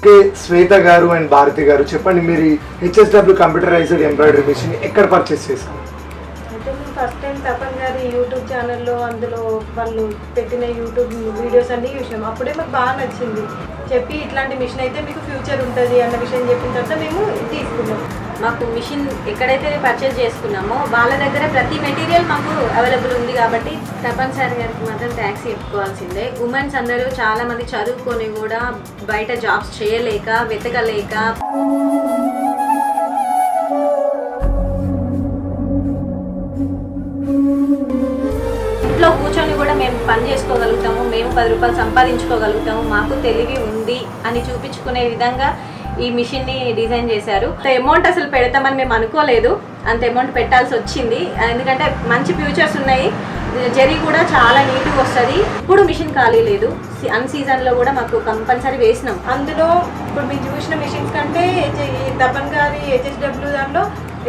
Okay శ్వేత గారు and Bharati గారు చెప్పండి మీరు హెచ్ఎస్డబ్ల్యూ కంప్యూటరైజ్డ్ ఎంబ్రాయిడరీ మిషన్ ఎక్కడ పర్చేస్ చేశారు? అయితే మేము ఫస్ట్ టైం తపన్ గారి యూట్యూబ్ ఛానల్లో అందులో వాళ్ళు పెట్టిన యూట్యూబ్ వీడియోస్ అన్నీ చూసాం అప్పుడే మాకు బాగా నచ్చింది. చెప్పి ఇట్లాంటి మిషన్ అయితే మీకు ఫ్యూచర్ ఉంటుంది అన్న విషయం చెప్పిన తర్వాత మేము తీసుకున్నాం. మాకు మిషన్ ఎక్కడైతే పర్చేజ్ చేసుకున్నామో వాళ్ళ దగ్గర ప్రతి మెటీరియల్ మాకు అవైలబుల్ ఉంది కాబట్టి తప్పనిసరి గారికి మాత్రం ట్యాక్స్ చెప్పుకోవాల్సిందే. ఉమెన్స్ అందరూ చాలా మంది చదువుకొని కూడా బయట జాబ్స్ చేయలేక వెతకలేక. ఇంట్లో కూర్చొని కూడా మేము పని చేసుకోగలుగుతాము మేము పది రూపాయలు సంపాదించుకోగలుగుతాము మాకు తెలివి ఉంది అని చూపించుకునే విధంగా ఈ మిషన్ని డిజైన్ చేశారు. అమౌంట్ అసలు పెడతామని మేము అనుకోలేదు. అంత అమౌంట్ పెట్టాల్సి వచ్చింది. ఎందుకంటే మంచి ఫ్యూచర్స్ ఉన్నాయి. జరీ కూడా చాలా నీట్గా వస్తుంది. ఇప్పుడు మిషన్ ఖాళీ లేదు. అన్ సీజన్లో కూడా మాకు కంపల్సరీ వేసినాం. అందులో ఇప్పుడు మీరు చూసిన మిషన్స్ కంటే తపన్ గారి హెచ్ఎస్డబ్ల్యూ దాంట్లో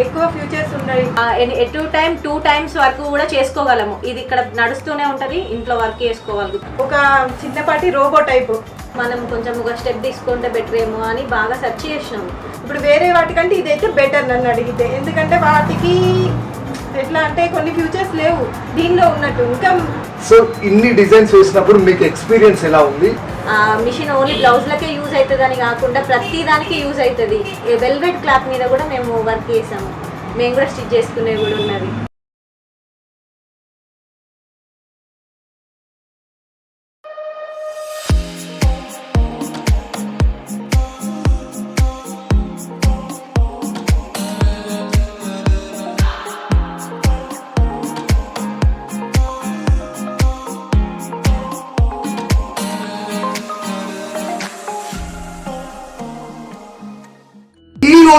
ఎక్కువ ఫ్యూచర్స్ ఉన్నాయి. టూ టైం టూ టైమ్స్ వరకు కూడా చేసుకోగలము. ఇది ఇక్కడ నడుస్తూనే ఉంటుంది. ఇంట్లో వర్క్ చేసుకోవాలి ఒక చిన్నపాటి రోబో టైపు మనం కొంచెం ఒక స్టెప్ తీసుకుంటే బెటర్ ఏమో అని బాగా సెర్చ్ చేసినాము ఇప్పుడు వేరే వాటికంటే ఇదైతే బెటర్ నన్ను అడిగితే. ఎందుకంటే వాటికి ఎట్లా అంటే కొన్ని ఫ్యూచర్స్ లేవు. దీనిలో ఉన్నట్టు. ఇంకా సో ఇన్ని డిజైన్స్ వేసినప్పుడు మీకు ఎక్స్పీరియన్స్ ఎలా ఉంది? ఆ మిషన్ ఓన్లీ బ్లౌజ్లకే యూజ్ అవుతుంది అని కాకుండా ప్రతి దానికి యూజ్ అవుతుంది వెల్వెట్ క్లాత్ మీద కూడా మేము వర్క్ చేసాము. మేము కూడా స్టిచ్ చేసుకునేవి కూడా ఉన్నది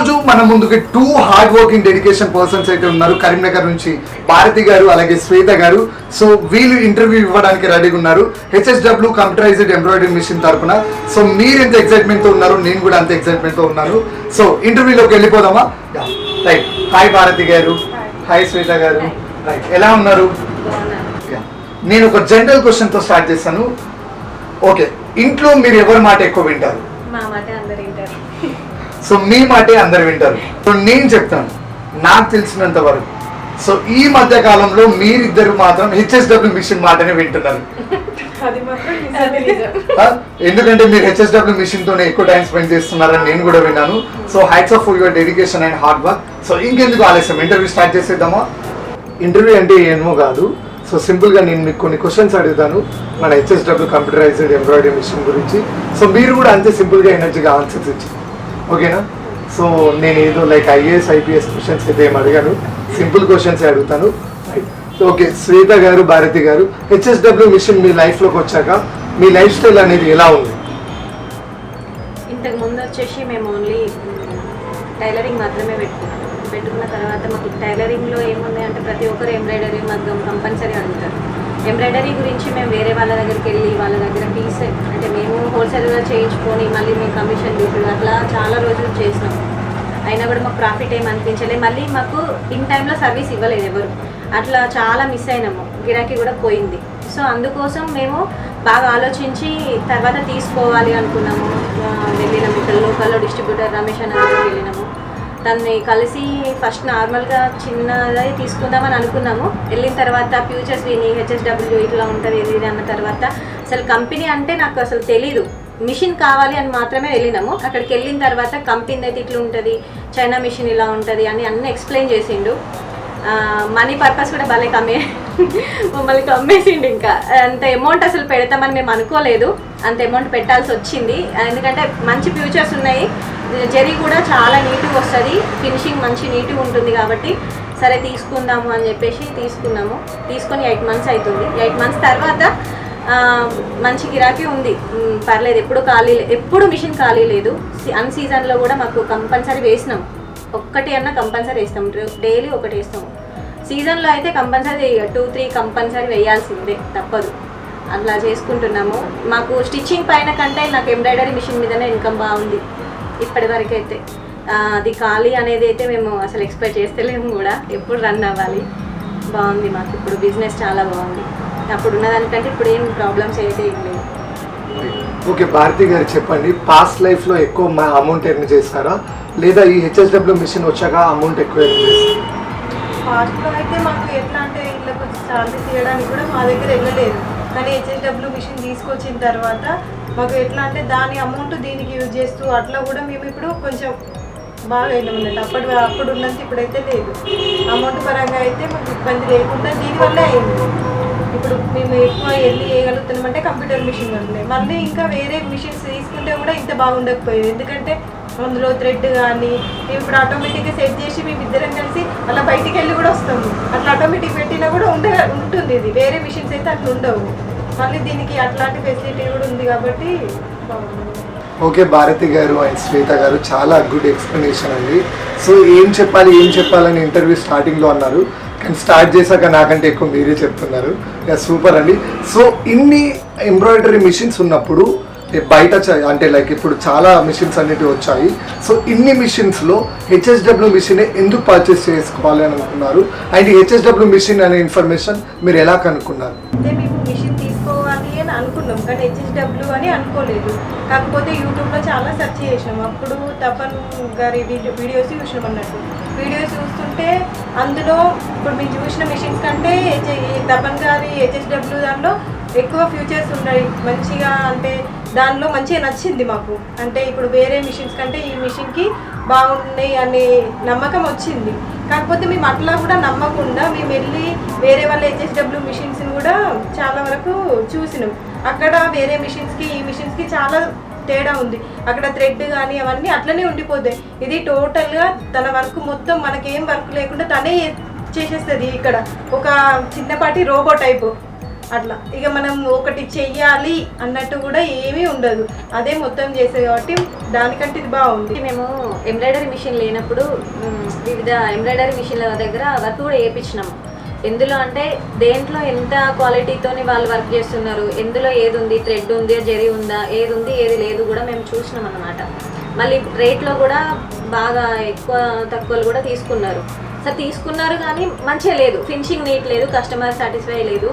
ఈ రోజు మన ముందుకి two hard working dedication persons అయితే ఉన్నారు. కరీంనగర్ నుంచి భారతి గారు అలాగే శ్వేత గారు. సో వీళ్ళు ఇంటర్వ్యూ ఇవ్వడానికి రెడీగా ఉన్నారు. హెచ్ఎస్డబ్ల్యూ కంప్యూటరైజ్డ్ ఎంబ్రాయిడరీ మిషన్ తరపున. సో మీరు ఎంత ఎక్సైట్మెంట్తో ఉన్నారు నేను కూడా అంత ఎక్సైట్మెంట్తో ఉన్నాను. సో ఇంటర్వ్యూలోకి వెళ్ళిపోదామా? రైట్ హాయ్ భారతి గారు. హాయ్ శ్వేత గారు. రైట్ ఎలా ఉన్నారు. నేను ఒక జనరల్ క్వశ్చన్తో స్టార్ట్ చేస్తాను. ఓకే ఇంట్లో మీరు ఎవరి మాట ఎక్కువ వింటారు? మా మాట అందరు వింటారు సో మీ మాటే అందరు వింటారు. సో నేను చెప్తాను నాకు తెలిసినంత వరకు. సో ఈ మధ్య కాలంలో మీరిద్దరు మాత్రం హెచ్ఎస్డబ్ల్యూ మిషన్ మాటనే వింటున్నారు? ఎందుకంటే మీరు హెచ్ఎస్డబ్ల్యూ మిషన్ తోనే ఎక్కువ టైం స్పెండ్ చేస్తున్నారని నేను కూడా విన్నాను. So hats off your dedication and hard work. So ఇంకెందుకు ఆలస్యం? ఇంటర్వ్యూ స్టార్ట్ చేసేద్దామా? ఇంటర్వ్యూ అంటే ఏమో కాదు. సో సింపుల్గా నేను మీకు కొన్ని క్వశ్చన్స్ అడుగుతాను. మన హెచ్ఎస్డబ్ల్యూ కంప్యూటరైజ్డ్ ఎంబ్రాయిడరీ మిషన్ గురించి. సో మీరు కూడా అంతే సింపుల్గా ఎనర్జీగా ఆన్సర్స్ ఇచ్చి ఓకేనా? సో నేను ఏదో లైక్ ఐఏఎస్ ఐపీఎస్ క్వశ్చన్స్ అయితే ఏం అడిగాను. సింపుల్ క్వశ్చన్స్ అడుగుతాను. ఓకే శ్వేత గారు భారతి గారు హెచ్ఎస్డబ్ల్యూ మిషన్ మీ లైఫ్లోకి వచ్చాక మీ లైఫ్ స్టైల్ అనేది ఎలా ఉంది? ఇంతకు ముందు వచ్చేసి మేము ఓన్లీ టైలరింగ్ మాత్రమే పెట్టుకున్నాం. పెట్టుకున్న తర్వాత మాకు టైలరింగ్లో ఏముంది అంటే ప్రతి ఒక్కరు ఎంబ్రాయిడరీ మగ్గం కంపల్సరీ అడుగుతారు. ఎంబ్రాయిడరీ గురించి మేము వేరే వాళ్ళ దగ్గరికి వెళ్ళి వాళ్ళ దగ్గర పీస్ అంటే మేము హోల్సేల్గా చేయించుకొని మళ్ళీ మేము కమిషన్ తీసుకుని అట్లా చాలా రోజులు చేసినాం. అయినా కూడా మాకు ప్రాఫిట్ ఏం అనిపించలేదు మళ్ళీ మాకు ఇన్ టైంలో సర్వీస్ ఇవ్వలేదు ఎవరు. అట్లా చాలా మిస్ అయినాము. గిరాకీ కూడా పోయింది. సో అందుకోసం మేము బాగా ఆలోచించి తర్వాత తీసుకోవాలి అనుకున్నాము. వెళ్ళినాము. ఇక్కడ లోకల్లో డిస్ట్రిబ్యూటర్ రమేష్ అన్న వెళ్ళినాము. దాన్ని కలిసి ఫస్ట్ నార్మల్గా చిన్నదే తీసుకుందామని అనుకున్నాము. వెళ్ళిన తర్వాత ఫ్యూచర్స్ విని హెచ్ఎస్డబ్ల్యూ ఇట్లా ఉంటుంది ఇది ఇది అన్న తర్వాత అసలు కంపెనీ అంటే నాకు అసలు తెలీదు. మిషన్ కావాలి అని మాత్రమే వెళ్ళినాము. అక్కడికి వెళ్ళిన తర్వాత కంపెనీ అయితే ఇట్లా ఉంటుంది చైనా మిషన్ ఇలా ఉంటుంది అని అన్నీ ఎక్స్ప్లెయిన్ చేసిండు. మనీ పర్పస్ కూడా భలే కమ్మే మమ్మల్ని కమ్మేసిండు ఇంకా. అంత అమౌంట్ అసలు పెడతామని మేము అనుకోలేదు. అంత అమౌంట్ పెట్టాల్సి వచ్చింది. ఎందుకంటే మంచి ఫ్యూచర్స్ ఉన్నాయి. జరీ కూడా చాలా నీట్గా వస్తుంది. ఫినిషింగ్ మంచి నీట్గా ఉంటుంది కాబట్టి సరే తీసుకుందాము అని చెప్పేసి తీసుకున్నాము. తీసుకొని ఎయిట్ మంత్స్ అవుతుంది ఎయిట్ మంత్స్ తర్వాత మంచి గిరాకీ ఉంది. పర్లేదు ఎప్పుడు ఖాళీ లే- ఎప్పుడు మిషన్ ఖాళీ లేదు. అన్ సీజన్లో కూడా మాకు కంపల్సరీ వేసినాం. ఒక్కటి అన్న కంపల్సరీ వేస్తాం. డైలీ ఒకటి వేస్తాము సీజన్లో అయితే కంపల్సరీ టూ త్రీ కంపల్సరీ వేయాల్సిందే. తప్పదు. అట్లా చేసుకుంటున్నాము. మాకు స్టిచ్చింగ్ పైన కంటే నాకు ఎంబ్రాయిడరీ మిషన్ మీదనే ఇన్కమ్ బాగుంది. ఇప్పటి వరకు అయితే అది ఖాళీ అనేది అయితే మేము అసలు ఎక్స్పెక్ట్ చేస్తలేము కూడా. ఎప్పుడు రన్ అవ్వాలి. బాగుంది మాకు. ఇప్పుడు బిజినెస్ చాలా బాగుంది. అప్పుడు ఉన్నదానికంటే ఇప్పుడు ఏం ప్రాబ్లమ్స్ అయితే ఏం లేవు. ఓకే భారతి గారు చెప్పండి. పాస్ట్ లైఫ్లో ఎక్కువ అమౌంట్ ఎర్న్ చేస్తారా? లేదా ఈ హెచ్ఎస్డబ్ల్యూ మిషన్ వచ్చాక అమౌంట్ ఎక్కువ ఎర్న్ చేస్తారా? అయితే మాకు ఎట్లా అంటే ఇళ్ళకి వచ్చి శాలరీ తీయడానికి కూడా మా దగ్గర వెళ్ళలేదు కానీ హెచ్ఎస్డబ్ల్యూ మిషన్ తీసుకొచ్చిన తర్వాత మాకు ఎట్లా అంటే దాని అమౌంట్ దీనికి యూజ్ చేస్తూ అట్లా కూడా మేము ఇప్పుడు కొంచెం బాగా వెళ్ళాం అప్పటి అప్పుడు ఉన్నంత ఇప్పుడైతే లేదు. అమౌంట్ పరంగా అయితే మాకు ఇబ్బంది లేకుండా దీనివల్లే అయింది. ఇప్పుడు మేము ఎక్కువ ఎన్ని చేయగలుగుతున్నామంటే కంప్యూటర్ మిషన్ వల్లే మళ్ళీ ఇంకా వేరే మిషన్స్ తీసుకుంటే కూడా ఇంత బాగుండకపోయేది. ఎందుకంటే అందులో థ్రెడ్ కానీ మేము ఇప్పుడు ఆటోమేటిక్గా సెట్ చేసి మేము ఇద్దరం కలిసి అలా బయటికి వెళ్ళి కూడా వస్తాము. అట్లా ఆటోమేటిక్ పెట్టినా కూడా ఉండే ఉంటుంది ఇది. వేరే మిషన్స్ అయితే అట్లా ఉండవు. మళ్ళీ దీనికి అట్లాంటి ఫెసిలిటీ కూడా ఉంది కాబట్టి ఓకే భారతి గారు అండ్ శ్వేత గారు చాలా గుడ్ ఎక్స్ప్లెనేషన్ అండి. సో ఏం చెప్పాలి ఏం చెప్పాలని ఇంటర్వ్యూ స్టార్టింగ్లో అన్నారు. కానీ స్టార్ట్ చేశాక నాకంటే ఎక్కువ మీరే చెప్తున్నారు. సూపర్ అండి. సో ఇన్ని ఎంబ్రాయిడరీ మిషన్స్ ఉన్నప్పుడు బయట అంటే లైక్ ఇప్పుడు చాలా మిషన్స్ అనేటివి వచ్చాయి. సో ఇన్ని మిషన్స్లో హెచ్ఎస్డబ్ల్యూ మిషన్ ఎందుకు పర్చేస్ చేసుకోవాలి అని అనుకున్నారు? అండ్ హెచ్ఎస్డబ్ల్యూ మిషన్ అనే ఇన్ఫర్మేషన్ మీరు ఎలా కనుక్కున్నారు? అని అనుకున్నాం. కానీ హెచ్ఎస్డబ్ల్యూ అని అనుకోలేదు. కాకపోతే యూట్యూబ్లో చాలా సెర్చ్ చేసినాం. అప్పుడు తపన్ గారి వీడియో వీడియోస్ చూసినాం అన్నట్టు. వీడియోస్ చూస్తుంటే అందులో ఇప్పుడు మేము చూసిన మిషన్స్ కంటే ఈ తపన్ గారి హెచ్ఎస్డబ్ల్యూ దానిలో ఎక్కువ ఫ్యూచర్స్ ఉన్నాయి. మంచిగా అంటే దానిలో మంచిగా నచ్చింది మాకు. అంటే ఇప్పుడు వేరే మిషన్స్ కంటే ఈ మిషన్కి బాగున్నాయి అనే నమ్మకం వచ్చింది. కాకపోతే మేము అట్లా కూడా నమ్మకుండా మేము వెళ్ళి వేరే వాళ్ళ హెచ్ఎస్డబ్ల్యూ మిషన్స్ని కూడా చాలా వరకు చూసినాం. అక్కడ వేరే మిషన్స్కి ఈ మిషన్స్కి చాలా తేడా ఉంది. అక్కడ థ్రెడ్ కానీ అవన్నీ అట్లనే ఉండిపోతాయి. ఇది టోటల్గా తన వర్క్ మొత్తం మనకేం వర్క్ లేకుండా తనే చేసేస్తుంది ఇక్కడ. ఒక చిన్నపాటి రోబో టైపు అట్లా. ఇక మనం ఒకటి చెయ్యాలి అన్నట్టు కూడా ఏమీ ఉండదు. అదే మొత్తం చేసేది కాబట్టి దానికంటే ఇది బాగుంది. మేము ఎంబ్రాయిడరీ మిషన్ లేనప్పుడు వివిధ ఎంబ్రాయిడరీ మిషన్ల దగ్గర వర్క్ కూడా వేయించినాము ఎందులో అంటే దేంట్లో ఎంత క్వాలిటీతోని వాళ్ళు వర్క్ చేస్తున్నారు ఎందులో ఏది ఉంది థ్రెడ్ ఉంది జరి ఉందా ఏది ఉంది ఏది లేదు కూడా మేము చూసినాం అనమాట మళ్ళీ రేట్లో కూడా బాగా ఎక్కువ తక్కువలు కూడా తీసుకున్నారు. సార్ తీసుకున్నారు కానీ మంచిగా లేదు. ఫినిషింగ్ నీట్ లేదు కస్టమర్ సాటిస్ఫై లేదు.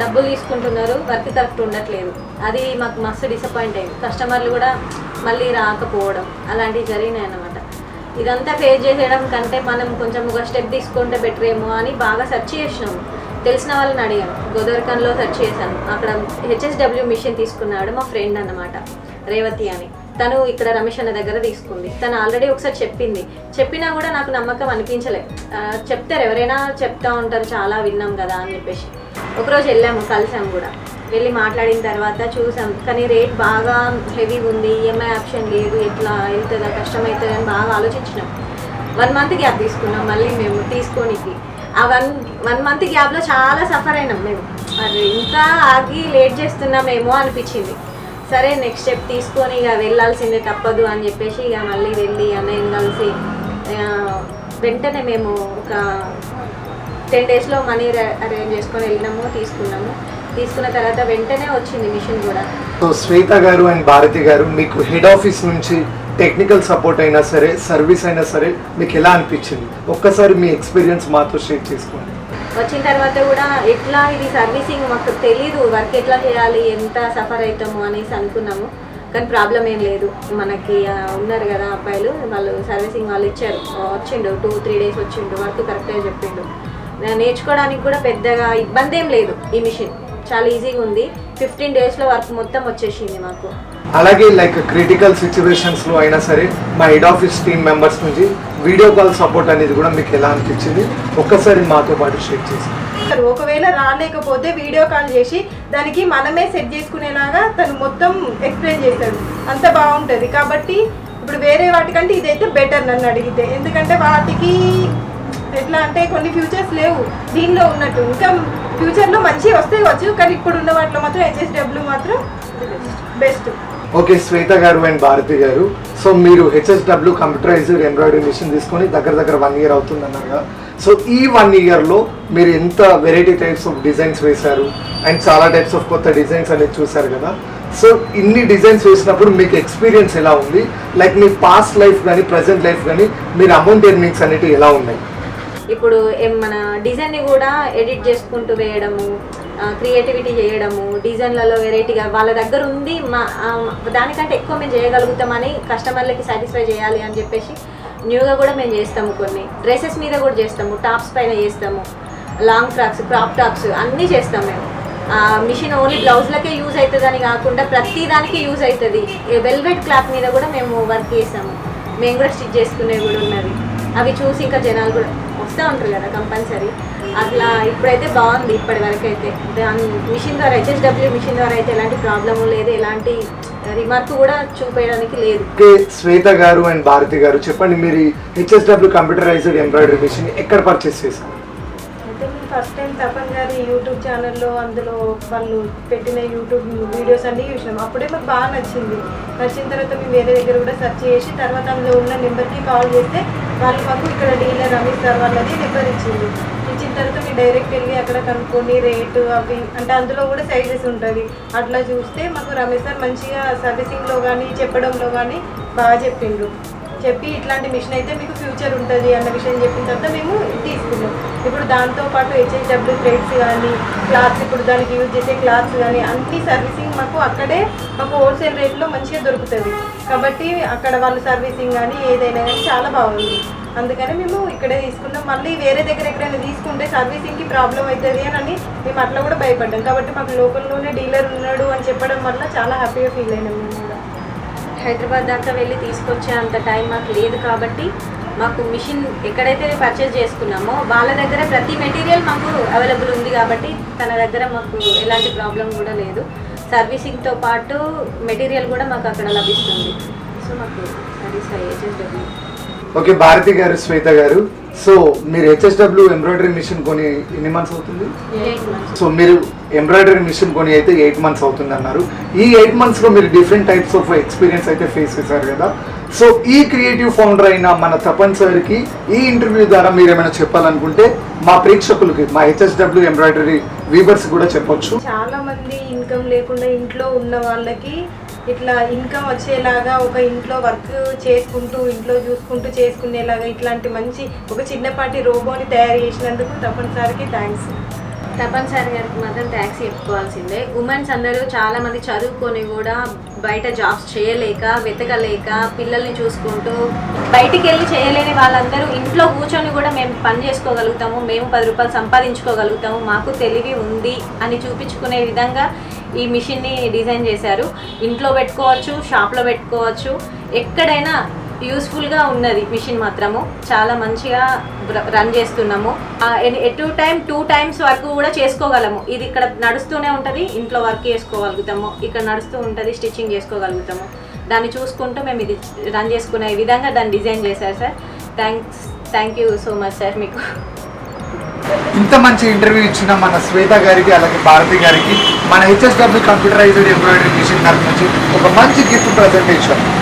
డబ్బులు తీసుకుంటున్నారు వర్క్ కరెక్ట్ ఉండట్లేదు. అది మాకు మస్తు డిసప్పాయింట్ అయింది. కస్టమర్లు కూడా మళ్ళీ రాకపోవడం అలాంటివి జరిగినాయి అన్నమాట. ఇదంతా ఫేస్ చేసేయడం కంటే మనం కొంచెం ఒక స్టెప్ తీసుకుంటే బెటర్ ఏమో అని బాగా సెర్చ్ చేసినాము తెలిసిన వాళ్ళని అడిగాను గోదవరికంలో సెర్చ్ చేశాను. అక్కడ హెచ్ఎస్డబ్ల్యూ మిషన్ తీసుకున్నాడు మా ఫ్రెండ్ అన్నమాట రేవతి అని. తను ఇక్కడ రమేష్ అన్న దగ్గర తీసుకుంది. తను ఆల్రెడీ ఒకసారి చెప్పింది. చెప్పినా కూడా నాకు నమ్మకం అనిపించలే. చెప్తారు ఎవరైనా చెప్తా ఉంటారు చాలా విన్నాం కదా అని చెప్పేసి. ఒకరోజు వెళ్ళాము కలిసాము కూడా. వెళ్ళి మాట్లాడిన తర్వాత చూసాం. కానీ రేట్ బాగా హెవీ ఉంది ఈఎంఐ ఆప్షన్ లేదు ఎట్లా వెళ్తుందా కష్టం అని బాగా ఆలోచించినాం. వన్ మంత్ గ్యాప్ తీసుకున్నాం మళ్ళీ మేము తీసుకోనికి. ఆ వన్ వన్ మంత్ గ్యాప్లో చాలా సఫర్ అయినాం మేము. అది ఇంకా ఆగి లేట్ చేస్తున్నామేమో అనిపించింది. సరే నెక్స్ట్ స్టెప్ తీసుకొని ఇక వెళ్ళాల్సిందే తప్పదు అని చెప్పేసి ఇక మళ్ళీ వెళ్ళి అన్నయ్యని కలిసి వెంటనే మేము ఒక టెన్ డేస్లో మనీ అరేంజ్ చేసుకొని వెళ్ళినాము తీసుకున్నాము. తీసుకున్న తర్వాత వెంటనే వచ్చింది మిషన్ కూడా. సో శ్వేత గారు అండ్ భారతి గారు మీకు హెడ్ ఆఫీస్ నుంచి టెక్నికల్ సపోర్ట్ అయినా సరే సర్వీస్ అయినా సరే మీకు ఎలా అనిపించింది? ఒక్కసారి మీ ఎక్స్పీరియన్స్ మాతో షేర్ చేసుకోండి. వచ్చిన తర్వాత కూడా ఎట్లా ఇది సర్వీసింగ్ మాకు తెలీదు వర్క్ ఎట్లా చేయాలి ఎంత సఫర్ అవుతాము అనేసి అనుకున్నాము. కానీ ప్రాబ్లం ఏం లేదు. మనకి ఉన్నారు కదా అబ్బాయిలు వాళ్ళు సర్వీసింగ్ వాళ్ళు ఇచ్చారు. వచ్చిండు టూ త్రీ డేస్ వచ్చిండు వర్క్ కరెక్ట్గా చెప్పిండు. నేర్చుకోవడానికి కూడా పెద్దగా ఇబ్బంది ఏం లేదు ఈ మిషన్ చాలా ఈజీగా ఉంది. ఫిఫ్టీన్ డేస్లో వర్క్ మొత్తం వచ్చేసింది మాకు. అలాగే లైక్ క్రిటికల్ సిచ్యువేషన్స్లో అయినా సరే మా హెడ్ ఆఫీస్ టీమ్ మెంబర్స్ నుంచి వీడియో కాల్ సపోర్ట్ అనేది కూడా మీకు ఎలా అనిపించింది? ఒక్కసారి మాతో పాటు షేర్ చేసి. ఒకవేళ రాలేకపోతే వీడియో కాల్ చేసి దానికి మనమే సెట్ చేసుకునేలాగా తను మొత్తం ఎక్స్ప్లెయిన్ చేశాడు. అంత బాగుంటుంది. కాబట్టి ఇప్పుడు వేరే వాటికంటే ఇదైతే బెటర్ నన్ను అడిగితే. ఎందుకంటే వాటికి ఎట్లా అంటే కొన్ని ఫ్యూచర్స్ లేవు. దీనిలో ఉన్నట్టు. ఇంకా ఫ్యూచర్లో మంచిగా వస్తే వచ్చు కానీ ఇప్పుడు ఉన్న వాటిలో మాత్రం హెచ్ఎస్డబ్ల్యూ మాత్రం బెస్ట్ ఓకే శ్వేత గారు అండ్ భారతి గారు. సో మీరు హెచ్ఎస్డబ్ల్యూ కంప్యూటరైజ్డ్ ఎంబ్రాయిడరీ మిషన్ తీసుకొని దగ్గర దగ్గర వన్ ఇయర్ అవుతుంది అన్నారు కదా సో ఈ వన్ ఇయర్లో మీరు ఎంత వెరైటీ టైప్స్ ఆఫ్ డిజైన్స్ వేశారు? అండ్ చాలా టైప్స్ ఆఫ్ కొత్త డిజైన్స్ అనేది చూశారు కదా. సో ఇన్ని డిజైన్స్ వేసినప్పుడు మీకు ఎక్స్పీరియన్స్ ఎలా ఉంది? లైక్ మీ పాస్ట్ లైఫ్ కానీ ప్రజెంట్ లైఫ్ కానీ మీరు అమౌంట్ ఎర్నింగ్స్ అనేవి ఎలా ఉన్నాయి? ఇప్పుడు ఏం మన డిజైన్ని కూడా ఎడిట్ చేసుకుంటూ వేయడము క్రియేటివిటీ చేయడము డిజైన్లలో వెరైటీగా వాళ్ళ దగ్గర ఉంది మా దానికంటే ఎక్కువ మేము చేయగలుగుతామని కస్టమర్లకి సాటిస్ఫై చేయాలి అని చెప్పేసి న్యూగా కూడా మేము చేస్తాము కొన్ని. డ్రెస్సెస్ మీద కూడా చేస్తాము టాప్స్ పైన చేస్తాము లాంగ్ ఫ్రాక్స్ క్రాప్ టాప్స్ అన్నీ చేస్తాం మేము. మిషన్ ఓన్లీ బ్లౌజ్లకే యూజ్ అవుతుందని కాకుండా ప్రతి దానికి యూజ్ అవుతుంది వెల్వెట్ క్లాత్ మీద కూడా మేము వర్క్ చేస్తాము. మేము కూడా స్టిచ్ చేసుకునేవి కూడా ఉన్నది అవి చూసి ఇంకా జనాలు కూడా వస్తూ ఉంటారు కదా కంపల్సరీ. అట్లా ఇప్పుడైతే బాగుంది ఇప్పటి వరకు అయితే దాని మిషన్ ద్వారా హెచ్ఎస్డబ్ల్యూ మిషన్ ద్వారా అయితే ఎలాంటి ప్రాబ్లము లేదు ఎలాంటి రిమార్క్ కూడా చూపేయడానికి లేదు. ఓకే శ్వేత గారు అండ్ భారతి గారు చెప్పండి మీరు హెచ్ఎస్డబ్ల్యూ కంప్యూటరైజ్డ్ ఎంబ్రాయిడరీ మిషన్ ఎక్కడ పర్చేస్ చేశారు? ఫస్ట్ టైం తపన్ గారి యూట్యూబ్ ఛానల్లో అందులో వాళ్ళు పెట్టిన యూట్యూబ్ వీడియోస్ అన్నీ చూసినాం. అప్పుడే మాకు బాగా నచ్చింది. నచ్చిన తర్వాత మేము వేరే దగ్గర కూడా సెర్చ్ చేసి తర్వాత అందులో ఉన్న నెంబర్కి కాల్ చేస్తే వాళ్ళు మాకు ఇక్కడ డీలర్ రమేష్ సార్ వాళ్ళది నెంబర్ ఇచ్చింది. ఇచ్చిన తర్వాత మీరు డైరెక్ట్ వెళ్ళి అక్కడ కనుక్కొని రేటు అవి అంటే అందులో కూడా సైజెస్ ఉంటుంది. అట్లా చూస్తే మాకు రమేష్ సార్ మంచిగా సర్వీసింగ్లో కానీ చెప్పడంలో కానీ బాగా చెప్పిండ్రు చెప్పి ఇట్లాంటి మిషన్ అయితే మీకు ఫ్యూచర్ ఉంటుంది అన్న విషయం చెప్పిన తర్వాత మేము తీసుకున్నాం. ఇప్పుడు దాంతో పాటు హెచ్ఎస్డబ్ల్యూ థ్రెడ్స్ కానీ క్లాత్స్ ఇప్పుడు దానికి యూజ్ చేసే క్లాత్స్ కానీ అన్ని సర్వీసింగ్ మాకు అక్కడే మాకు హోల్సేల్ రేట్లో మంచిగా దొరుకుతుంది. కాబట్టి అక్కడ వాళ్ళు సర్వీసింగ్ కానీ ఏదైనా కానీ చాలా బాగుంది. అందుకని మేము ఇక్కడే తీసుకున్నాం. మళ్ళీ వేరే దగ్గర ఎక్కడైనా తీసుకుంటే సర్వీసింగ్కి ప్రాబ్లం అవుతుంది అని అని మేము అట్లా కూడా భయపడ్డాం. కాబట్టి మాకు లోకల్లోనే డీలర్ ఉన్నాడు అని చెప్పడం వల్ల చాలా హ్యాపీగా ఫీల్ అయినాం మేము. హైదరాబాద్ దాకా వెళ్ళి తీసుకొచ్చే అంత టైం మాకు లేదు కాబట్టి మాకు మిషన్ ఎక్కడైతే పర్చేజ్ చేసుకున్నామో వాళ్ళ దగ్గర ప్రతి మెటీరియల్ మాకు అవైలబుల్ ఉంది కాబట్టి తన దగ్గర మాకు ఎలాంటి ప్రాబ్లం కూడా లేదు. సర్వీసింగ్తో పాటు మెటీరియల్ కూడా మాకు అక్కడ లభిస్తుంది. సో మాకు సాటిస్ఫై హెచ్ఎస్డబ్ల్యూ ఓకే భారతి గారు శ్వేత గారు. సో మీరు హెచ్ఎస్డబ్ల్యూ ఎంబ్రాయిడరీ మిషన్ కొని ఎన్ని మంత్స్ అవుతుంది? సో మీరు ఎంబ్రాయిడరీ మిషన్ కొని అయితే ఎయిట్ మంత్స్ అవుతుంది అన్నారు ఈ ఎయిట్ మంత్స్లో మీరు డిఫరెంట్ టైప్స్ ఆఫ్ ఎక్స్పీరియన్స్ అయితే ఫేస్ చేశారు కదా. సో ఈ క్రియేటివ్ ఫౌండర్ అయిన మన తపన్ సార్కి ఈ ఇంటర్వ్యూ ద్వారా మీరు ఏమైనా చెప్పాలనుకుంటే మా ప్రేక్షకులకి మా హెచ్ఎస్డబ్ల్యూ ఎంబ్రాయిడరీ వీవర్స్ కూడా చెప్పొచ్చు. చాలా మంది ఇన్కమ్ లేకుండా ఇంట్లో ఉన్న వాళ్ళకి ఇట్లా ఇన్కమ్ వచ్చేలాగా ఒక ఇంట్లో వర్క్ చేసుకుంటూ ఇంట్లో చూసుకుంటూ చేసుకునేలాగా ఇట్లాంటి మంచి ఒక చిన్నపాటి రోబోని తయారు చేసినందుకు తప్పనిసరికి థ్యాంక్స్ తప్పనిసరి గారికి మాత్రం ట్యాక్స్ చెప్పుకోవాల్సిందే. ఉమెన్స్ అందరూ చాలా మంది చదువుకొని కూడా బయట జాబ్స్ చేయలేక వెతకలేక పిల్లల్ని చూసుకుంటూ బయటికి వెళ్ళి చేయలేని వాళ్ళందరూ ఇంట్లో కూర్చొని కూడా మేము పని చేసుకోగలుగుతాము మేము పది రూపాయలు సంపాదించుకోగలుగుతాము మాకు తెలివి ఉంది అని చూపించుకునే విధంగా ఈ మిషన్ని డిజైన్ చేశారు. ఇంట్లో పెట్టుకోవచ్చు షాప్లో పెట్టుకోవచ్చు. ఎక్కడైనా యూస్ఫుల్గా ఉన్నది మిషన్ మాత్రము. చాలా మంచిగా ర- రన్ చేస్తున్నాము. టూ టైం టూ టైమ్స్ వరకు కూడా చేసుకోగలము. ఇది ఇక్కడ నడుస్తూనే ఉంటుంది ఇంట్లో వర్క్ చేసుకోగలుగుతాము. ఇక్కడ నడుస్తూ ఉంటుంది స్టిచ్చింగ్ చేసుకోగలుగుతాము. దాన్ని చూసుకుంటూ మేము ఇది రన్ చేసుకునే విధంగా దాన్ని డిజైన్ చేశారు sir. Thanks thank you so much sir మీకు. ఇంత మంచి ఇంటర్వ్యూ ఇచ్చిన మన శ్వేత గారికి అలాగే భారతి గారికి మన హెచ్ఎస్డబ్ల్యూ కంప్యూటరైజ్డ్ ఎంబ్రాయిడరీ మిషన్ తరఫు నుంచి ఒక మంచి గిఫ్ట్ ప్రజెంటేషన్